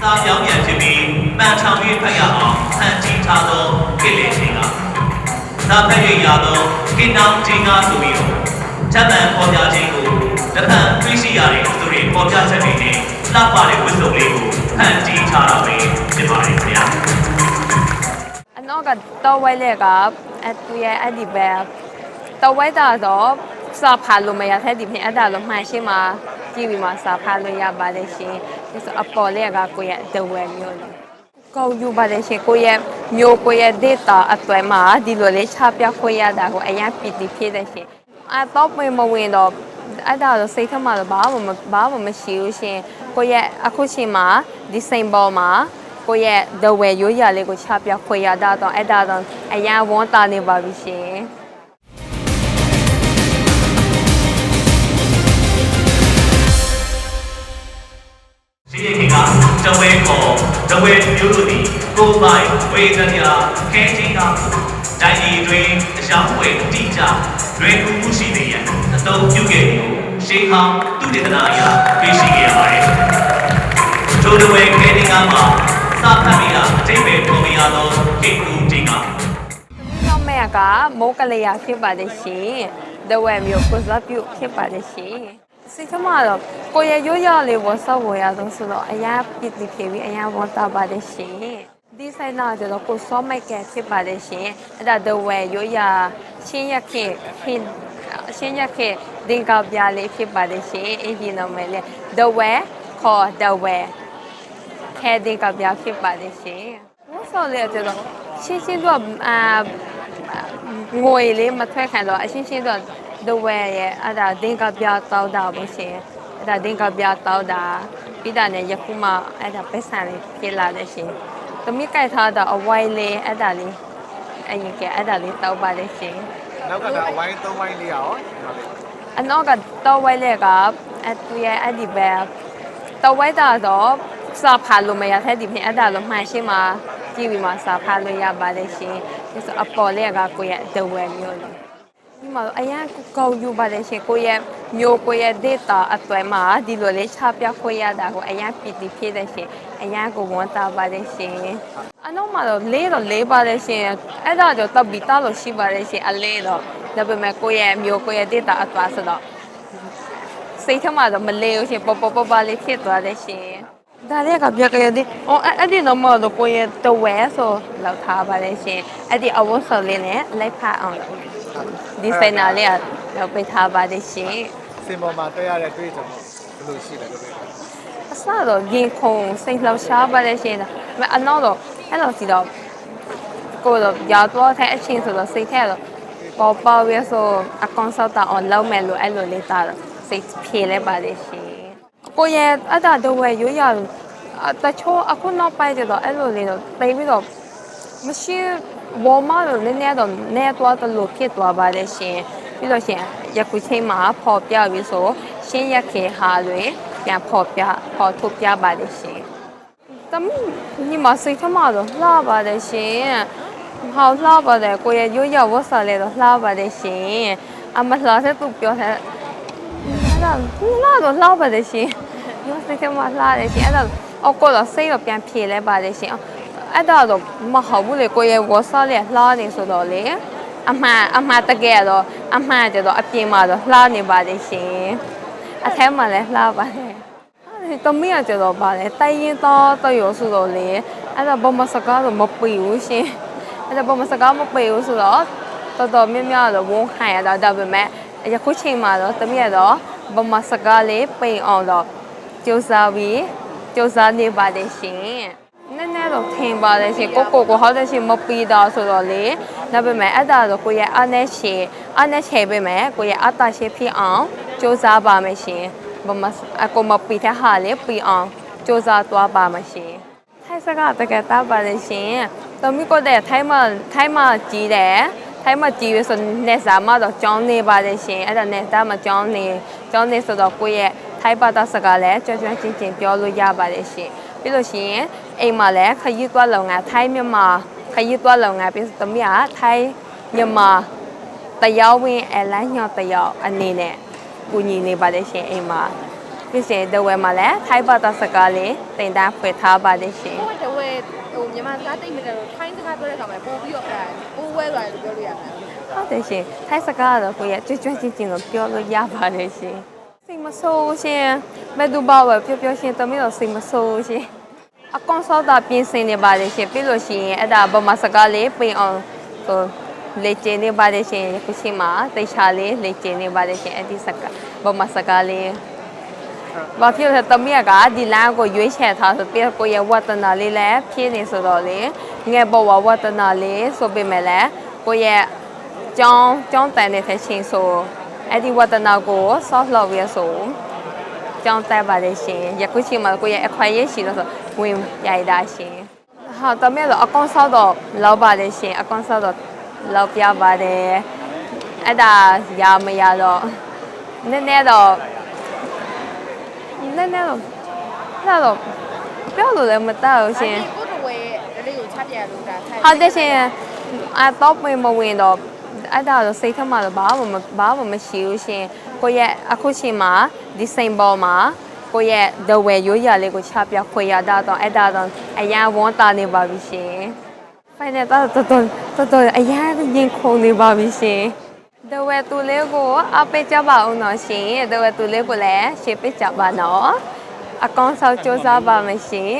စာပြောင်းပြန်ဖြစ်ပြီးမှန်ထောင်၍ဖတ်ရအောင်ဖန်တီးထားသောကိလေခြင်းကသာဖတ်၍ရသောကိနောင်ခြင်းကားဆိုပြီးတော့ထပ်မံပေါ်ပြခြင်းကိုတစ်ဖန်သိရှိရတဲ့သူတွေပေါ်ပြချက်တွေနဲ့လှပတဲ့ဝိသုဒ်လေးကိုဖန်တီးထားတာပဲဖြစ်ပါတယ်ခင်ဗျာအနောကတော့ဝဲလေကအတူရဲ့အဲ့ဒီပဲတော့ဝဲတာတော့ စာဖာလို့မရတဲ့ဒီပြင်အဲ့ဒါလို့မှန်ရှင်းမှာကြည့်ပြီးမှစာဖာလို့ရပါတယ်ရှင်ဒီဆိုအပေါ်လေကကိုရဲ့ဒဝဲမျိုးလို့ကောင်းယူပါတယ်ရှင်ကိုရဲ့မျိုးကိုရဲ့ data အသွဲမှာဒီလိုလေးချပြခွင့်ရတာကိုအရင်ပီတိဖြစ်တယ်ရှင်အတော့မမဝင်တော့အဲ့ဒါတော့စိတ်ထမှာတော့ဘာမှမဘာမှမရှိဘူးရှင်ကိုရဲ့အခုချိန်မှာဒီစိန်ပေါ်မှာကိုယ့်ရဲ့ဒဝဲရိုးရာလေးကိုချပြခွေရတာတော့အဲ့ဒါတော့အရန်ဝန်းတာနေပါပြီရှင် ရှိရခင်ကတဝဲခေါ်တဝဲမျိုးတို့သည်ကိုယ်ပိုင်ဝေဒနာခဲချင်းကတိုင်းပြည်တွင်အရှောင်းဝဲအတိအကျလွယ်ကူမှုရှိနေရန်အသုံးပြုခဲ့ပြီးရှေးဟောင်းသူတေသနာအရသိရှိခဲ့ရပါတယ်။ထိုတဝဲခဲချင်းကမှာစဖတ်ပြီးတာအတိတ်ပဲပုံမရသောကိကူတင်ကနောက်မဲ့ကမိုးကလေးရဖြစ်ပါတယ်ရှင်ဒဝဲမျိုးကိုစားပြုဖြစ်ပါတယ်ရှင် စိတ်ထမှာတော့ကိုယ့်ရဲ့ရိုးရာလေးကိုစောက်ဝရတော့ဆိုတော့အရန်ပီတိဖြစ်ပြီးအရန်ဝန်းတာပါတယ်ရှင်ဒီဆိုင်နာကျတော့ကိုစောမိုက်ကဖြစ်ပါတယ်ရှင်အဲ့ဒါဒဝဲရိုးရာချင်းရက်ခေခင်ချင်းရက်ခေဒင်ကပြလေးဖြစ်ပါတယ်ရှင်အင်းဒီနော်မယ်လေဒဝဲခေါ်ဒဝဲခဲတဲ့ကပြဖြစ်ပါတယ်ရှင်။ဝတ်စော်လေးကျတော့ရှင်းရှင်းတော့အာငွေလေးမထွက်ခံတော့အရှင်းရှင်းတော့ ဒဝဲရဲ့အဲ့ဒါဒင်ကပြတောက်တာပေါ့ရှင်။အဲ့ဒါဒင်ကပြတောက်တာပြီးတာနဲ့ယခုမှအဲ့ဒါပတ်စံလေးဖြစ်လာတဲ့ရှင်။သမီးကြိုက်ထားတာအဝိုင်းလေးအဲ့ဒါလေးအရင်ကအဲ့ဒါလေးတောက်ပါတယ်ရှင်။နောက်ကဒါအဝိုင်း၃ဝိုင်းလေးရောဟုတ်တယ်အနောက်ကတော့ဝဲလေကအတူရဲ့အဲ့ဒီပဲတော့ဝဲတာတော့စာဖာလို့မရတဲ့ဒီပြင်အဲ့ဒါလို့မှန်ရှင်းမှာကြည့်ပြီးမှစာဖာလို့ရပါတယ်ရှင်ဒီဆိုအပေါ်လေကကိုရဲ့ဒဝဲမျိုးလို့ ဒီမှာအရင်ကောင်းယူပါတယ်ရှင်ကိုရဲ့မျိုးကိုရဲ့ data အသွဲမှာဒီလိုလေးချပြခွင့်ရတာကိုအရင်ပီတိဖြစ်တဲ့ရှင်အရင်ကိုဝန်တာပါတယ်ရှင်အနောက်မှာတော့လေးတော့လေးပါတယ်ရှင်အဲ့ဒါကြောင့်တပ်ပြီးသားလို့ရှိပါတယ်ရှင်အလေးတော့ဒါပေမဲ့ကိုရဲ့မျိုးကိုရဲ့ data အသွဲဆိုတော့စိတ်ထမှာတော့မလေးဘူးရှင်ပေါ်ပေါ်ပေါ်ပါလေးဖြစ်သွားတယ်ရှင်ဒါလေးကပြကြရသည်အော်အဲ့အဲ့ဒီတော့မတော့ကိုရဲ့တဝဲဆိုလောက်ထားပါလေရှင်အဲ့ဒီအဝတ်ဆော်လေးနဲ့လိုက်ဖတ်အောင်လို့ ဒီစင်နာလေးကလောက်ပေးထားပါတယ်ရှင်စင်ပေါ်မှာတွေ့ရတဲ့တွေ့ကြုံဘယ်လိုရှိလဲလို့ပြောအစတော့ရင်ခုန်စိတ်လောက်ရှားပါလေရှင်ဒါပေမဲ့အနောက်တော့အဲ့လိုစီတော့ကိုတော့ရောက်တော့တဲ့အချင်းဆိုတော့စိတ်ထဲတော့ပေါ်ပေါ်ရဲဆိုအကောင်ဆောက်တာအောင်လောက်မယ်လို့အဲ့လိုလေးတာတော့စိတ်ဖြေလဲပါလေရှင်ကိုရဲ့အဲ့ဒါတော့ဝယ်ရိုးရတချို့အခုနောက်ပိုင်းကျတော့အဲ့လိုလေးတော့တိတ်ပြီးတော့မရှိ ဝေါ်မတော့နည်းနည်းတော့နေတော့တလို့ဖြစ်သွားပါလေရှင်ပြီးတော့ရှင်ယခုချိန်မှာပေါ်ပြပြီးဆိုရှင်းရက်ခေဟာတွေပြန်ပေါ်ပြပေါ်ထုတ်ပြပါလေရှင်တမညီမစိတ်ထမတော့လှပါတယ်ရှင်ဟောလှပါတယ်ကိုရရိုးရဝတ်စားလဲတော့လှပါတယ်ရှင်အမလှတဲ့သူပြောတဲ့အဲ့ဒါလှတော့လှပါတယ်ရှင်ညီမစိတ်ထမလှတယ်ရှင်အဲ့ဒါအောက်ကတော့စိတ်တော့ပြန်ဖြေလဲပါတယ်ရှင် အဲ့ဒါတော့မဟုတ်ဘူးလေကိုရဝတ်စားလဲလှနေဆိုတော့လေအမှန်အမှန်တကယ်တော့အမှန်ကျတော့အပြင်မှာတော့လှနေပါတယ်ရှင်အထဲမှာလည်းလှပါတယ်အဲ့ဒါတမီးကကျတော့ဗာလေတိုင်ရင်တော့တရောဆိုတော့လေအဲ့ဒါဘောမစကားတော့မပီဘူးရှင်အဲ့ဒါဘောမစကားမပီဘူးဆိုတော့တော်တော်များများတော့ဝန်ခံရတာဒါပေမဲ့ယခုချိန်မှာတော့တမီးကတော့ဘောမစကားလေးပိန်အောင်တော့စူးစမ်းပြီးစူးစမ်းနေပါတယ်ရှင်နည်းနည်း တော့ထင်ပါတယ်ရှင်ကိုကိုကိုဟောတဲ့ရှင်မပီတာဆိုတော့လေဒါပေမဲ့အဲ့ဒါတော့ကိုရဲ့အနဲ့ရှေအနဲ့ချေပေးမယ်ကိုရဲ့အတာရှေဖြစ်အောင်စူးစမ်းပါမယ်ရှင်ဘမအကောမပီတဲ့ဟာလေးပီအောင်စူးစမ်းသွားပါမရှင်ထိုင်းစကားတကယ်တားပါလေရှင်တမီကိုတဲ့ထိုင်းမှာထိုင်းမှာကြီးတယ်ထိုင်းမှာကြီးရဆိုနေစားမတော့ကြောင်းနေပါလေရှင်အဲ့ဒါနဲ့တားမှာကြောင်းနေကြောင်းနေဆိုတော့ကိုယ့်ရဲ့ထိုင်းဘာသာစကားလည်းကြွကြွချင်းချင်းပြောလို့ရပါတယ်ရှင် ပြီးလို့ရှိရင်အိမ်မှာလည်းခရီးသွားလုံငါထိုင်းမြန်မာခရီးသွားလုံငါပြီးတမီးကထိုင်းမြန်မာတယောက်ဝင်အလန်းညော့တယောက်အနေနဲ့ကူညီနေပါတယ်ရှင်အိမ်မှာပြီးရှင်ဒဝဲမှာလည်းထိုင်းဘာသာစကားလေးတင်တန်းဖွင့်ထားပါတယ်ရှင်ဟိုကတဝဲဟိုမြန်မာစကားတိတ်မတယ်လို့ထိုင်းစကားပြောတဲ့အခါမှာပို့ပြီးတော့အဲပိုးဝဲသွားတယ်လို့ပြောလို့ရမှာဟုတ်တယ်ရှင်ထိုင်းစကားကတော့ကိုရဲ့ကြွကြွချင်းချင်းကိုပြောလို့ရပါတယ်ရှင် စိတ်မဆိုးရှင်မဲ့သူဘာဝပြောပြောရှင်တမီးတော့စိတ်မဆိုးရှင်အကောင်ဆောက်တာပြင်ဆင်နေပါတယ်ရှင်ပြီးလို့ရှိရင်အဲ့ဒါဗမာစကားလေးပြင်အောင်ဟိုလေ့ကျင့်နေပါတယ်ရှင်ခုရှိမှာတိတ်ချလေးလေ့ကျင့်နေပါတယ်ရှင်အဲ့ဒီစကားဗမာစကားလေးဘာဖြစ်လဲတမီးကဒီလမ်းကိုရွေးချယ်ထားဆိုပြီးကိုရဲ့ဝတ္တနာလေးလည်းဖြည့်နေဆိုတော့လေငယ်ဘဝဝတ္တနာလေးဆိုပေမဲ့လည်းကိုရဲ့ကြောင်းကြောင်းတန်တဲ့ချင်းဆို အဲ့ဒီဝတ္တနာကို soft love ရဆိုကြောင်းတက်ပါတယ်ရှင်ယခုချိန်မှာကိုရဲ့အခွင့်အရေးရှိလို့ဆိုဝင်ရိုက်တာရှင်ဟာတမီးတော့အကောင်ဆောက်တော့လောက်ပါတယ်ရှင်အကောင်ဆောက်တော့လောက်ပြပါတယ်အဲ့ဒါရမရတော့နည်းနည်းတော့နည်းနည်းတော့လာတော့ပြောလို့လည်းမတတ်ဘူးရှင်ကိုတဝဲလေးကိုချပြရလို့ဒါထိုင်းဟုတ်တယ်ရှင်အတော့မမဝင်တော့ အဲ့ဒါတော့စိတ်ထမှာတော့ဘာမှမဘာမှမရှိဘူးရှင်ကိုရဲ့အခုချိန်မှာဒီစိန်ပေါ်မှာကိုရဲ့ဒဝဲရိုးရလေးကိုချပြခွေရတာတော့အဲ့ဒါတော့အရန်ဝန်းတာနေပါပြီရှင်ဖိုင်နေတာတော့တော်တော်တော်အရန်ရင်ခုန်နေပါပြီရှင်ဒဝဲတူလေးကိုအပိတ်ကြပါအောင်တော့ရှင်ဒဝဲတူလေးကိုလည်းရှေ့ပိတ်ကြပါနော်အကောင့်ဆောက်စ조사ပါမယ်ရှင်